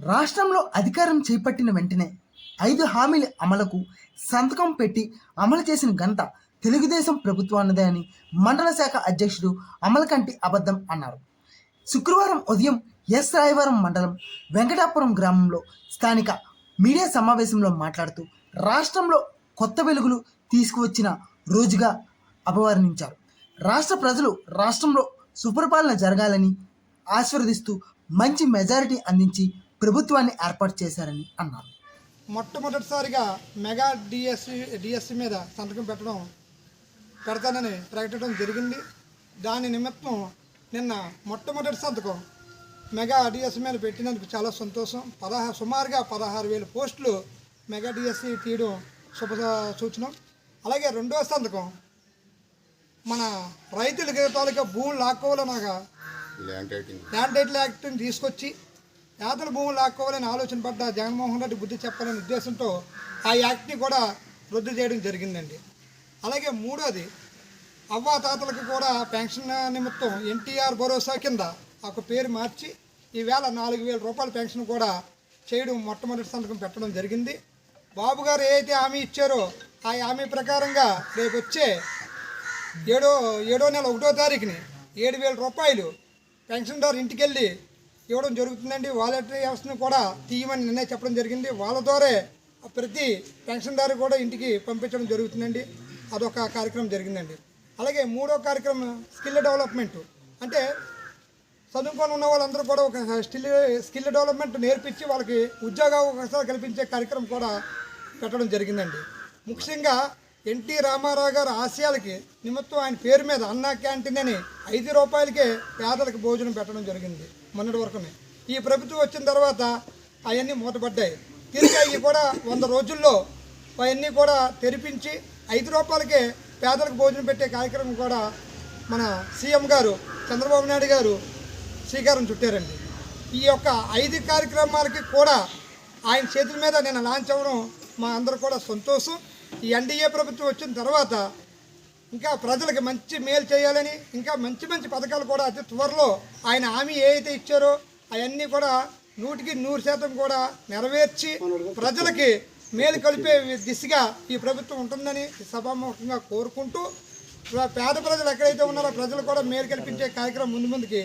రాష్ట్రంలో అధికారం చేపట్టిన వెంటనే ఐదు హామీల అమలుకు సంతకం పెట్టి అమలు చేసిన ఘనత తెలుగుదేశం ప్రభుత్వానిదే అని మండల శాఖ అధ్యక్షుడు అమలకంటి అబద్ధం అన్నారు. శుక్రవారం ఉదయం ఎస్ రాయవరం మండలం వెంకటాపురం గ్రామంలో స్థానిక మీడియా సమావేశంలో మాట్లాడుతూ రాష్ట్రంలో కొత్త వెలుగులు తీసుకువచ్చిన రోజుగా అపవర్ణించారు. రాష్ట్ర ప్రజలు రాష్ట్రంలో సుపరిపాలన జరగాలని ఆశీర్వదిస్తూ మంచి మెజారిటీ అందించి ప్రభుత్వాన్ని ఏర్పాటు చేశారని అన్నారు. మొట్టమొదటిసారిగా మెగా డిఎస్సి డిఎస్సి మీద సంతకం పెట్టడం పెడతానని ప్రకటించడం జరిగింది. దాని నిమిత్తం నిన్న మొట్టమొదటి సంతకం మెగా డిఎస్సి మీద పెట్టినందుకు చాలా సంతోషం. పదహారు సుమారుగా పదహారు వేల పోస్టులు మెగా డిఎస్సి తీయడం శుభ సూచనం. అలాగే రెండో సంతకం మన రైతులకి తాలూకా భూములు లాక్కోవాలనగా ల్యాండ్ టైటిల్. యాక్ట్ని తీసుకొచ్చి పేదల భూములు లాక్కోవాలని ఆలోచన పడ్డ జగన్మోహన్ రెడ్డి బుద్ధి చెప్పాలనే ఉద్దేశంతో ఆ యాక్ట్ని కూడా రద్దు చేయడం జరిగిందండి. అలాగే మూడోది అవ్వాతాతలకు కూడా పెన్షన్ నిమిత్తం ఎన్టీఆర్ భరోసా కింద ఒక పేరు మార్చి ఈవేళ నాలుగు వేల రూపాయల పెన్షన్ కూడా చేయడం మొట్టమొదటి సంతకం పెట్టడం జరిగింది. బాబు గారు ఏదైతే హామీ ఇచ్చారో ఆ హామీ ప్రకారంగా రేపు వచ్చే ఏడో ఏడో నెల ఒకటో తారీఖుని ఏడు వేల రూపాయలు పెన్షన్దారు ఇంటికి వెళ్ళి ఇవ్వడం జరుగుతుందండి. వాలంటరీ వ్యవస్థను కూడా తీయమని నిర్ణయం చెప్పడం జరిగింది. వాళ్ళ ద్వారా ప్రతి పెన్షన్దారు కూడా ఇంటికి పంపించడం జరుగుతుందండి. అదొక కార్యక్రమం జరిగిందండి. అలాగే మూడో కార్యక్రమం స్కిల్ డెవలప్మెంట్. అంటే చదువుకొని ఉన్న వాళ్ళందరూ కూడా ఒక స్కిల్ స్కిల్ డెవలప్మెంట్ నేర్పించి వాళ్ళకి ఉద్యోగ అవకాశాలు కల్పించే కార్యక్రమం కూడా పెట్టడం జరిగిందండి. ముఖ్యంగా ఎన్టీ రామారావు గారు ఆశయాలకి నిమిత్తం ఆయన పేరు మీద అన్నా క్యాంటీన్ అని ఐదు రూపాయలకే పేదలకు భోజనం పెట్టడం జరిగింది మొన్నటి వరకునే. ఈ ప్రభుత్వం వచ్చిన తర్వాత అవన్నీ మూతపడ్డాయి. తిరిగి అవి కూడా వంద రోజుల్లో అవన్నీ కూడా తెరిపించి ఐదు రూపాయలకే పేదలకు భోజనం పెట్టే కార్యక్రమం కూడా మన సీఎం గారు చంద్రబాబు నాయుడు గారు శ్రీకారం చుట్టారండి. ఈ యొక్క ఐదు కార్యక్రమాలకి కూడా ఆయన చేతుల మీద నేను లాంచ్ అవ్వడం మా అందరూ కూడా సంతోషం. ఈ ఎన్డీఏ ప్రభుత్వం వచ్చిన తర్వాత ఇంకా ప్రజలకు మంచి మేలు చేయాలని ఇంకా మంచి మంచి పథకాలు కూడా అతి త్వరలో ఆయన హామీ ఏదైతే ఇచ్చారో అవన్నీ కూడా నూటికి నూరు శాతం కూడా నెరవేర్చి ప్రజలకి మేలు కలిపే దిశగా ఈ ప్రభుత్వం ఉంటుందని సభాముఖంగా కోరుకుంటూ పేద ప్రజలు ఎక్కడైతే ఉన్నారో ప్రజలు కూడా మేలు కల్పించే కార్యక్రమం ముందు ముందుకి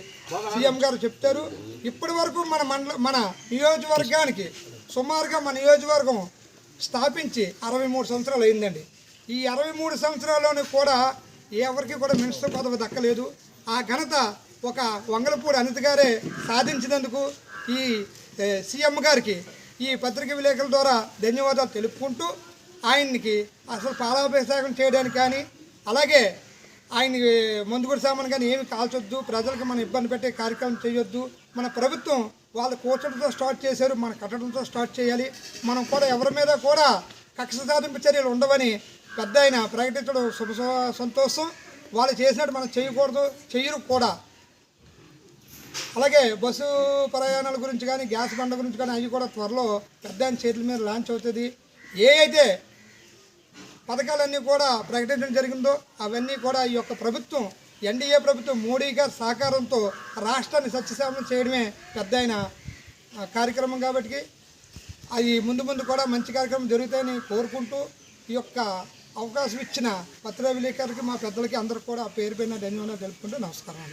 సీఎం గారు చెప్తారు. ఇప్పటి వరకు మన మండల మన నియోజకవర్గానికి సుమారుగా మన నియోజకవర్గం స్థాపించి అరవై మూడు సంవత్సరాలు అయిందండి. ఈ అరవై మూడు సంవత్సరాల్లోనూ కూడా ఎవరికి కూడా మినిస్టర్ పదవి దక్కలేదు. ఆ ఘనత ఒక వంగలపూడి అనిత గారే సాధించినందుకు ఈ సీఎం గారికి ఈ పత్రిక విలేకరుల ద్వారా ధన్యవాదాలు తెలుపుకుంటూ ఆయనకి అసలు పాలాభిషేకం చేయడానికి కానీ అలాగే ఆయన మందుగుడి సామాన్ కానీ ఏమి కాల్చొద్దు ప్రజలకు మనం ఇబ్బంది పెట్టే కార్యక్రమం చేయొద్దు. మన ప్రభుత్వం వాళ్ళు కూర్చడంతో స్టార్ట్ చేశారు మన కట్టడంతో స్టార్ట్ చేయాలి. మనం కూడా ఎవరి మీద కూడా కక్ష సాధింపు చర్యలు ఉండవని పెద్ద ఆయన ప్రకటించడం శుభ సంతోషం. వాళ్ళు చేసినట్టు మనం చేయకూడదు చేయరు కూడా. అలాగే బస్సు ప్రయాణాల గురించి కానీ గ్యాస్ బండ గురించి కానీ అవి కూడా త్వరలో పెద్ద చేతుల మీద లాంచ్ అవుతుంది. ఏ అయితే పథకాలన్నీ కూడా ప్రకటించడం జరిగిందో అవన్నీ కూడా ఈ యొక్క ప్రభుత్వం ఎన్డీఏ ప్రభుత్వం మోడీ గారి సహకారంతో రాష్ట్రాన్ని సత్యసేవనం చేయడమే పెద్ద కార్యక్రమం కాబట్టి అవి ముందు ముందు కూడా మంచి కార్యక్రమం జరుగుతాయని కోరుకుంటూ ఈ యొక్క అవకాశం ఇచ్చిన పత్రికా విలేకరులకి మా పెద్దలకి అందరికి కూడా పేరు పైన ధన్యవాదాలు తెలుపుకుంటూ నమస్కారం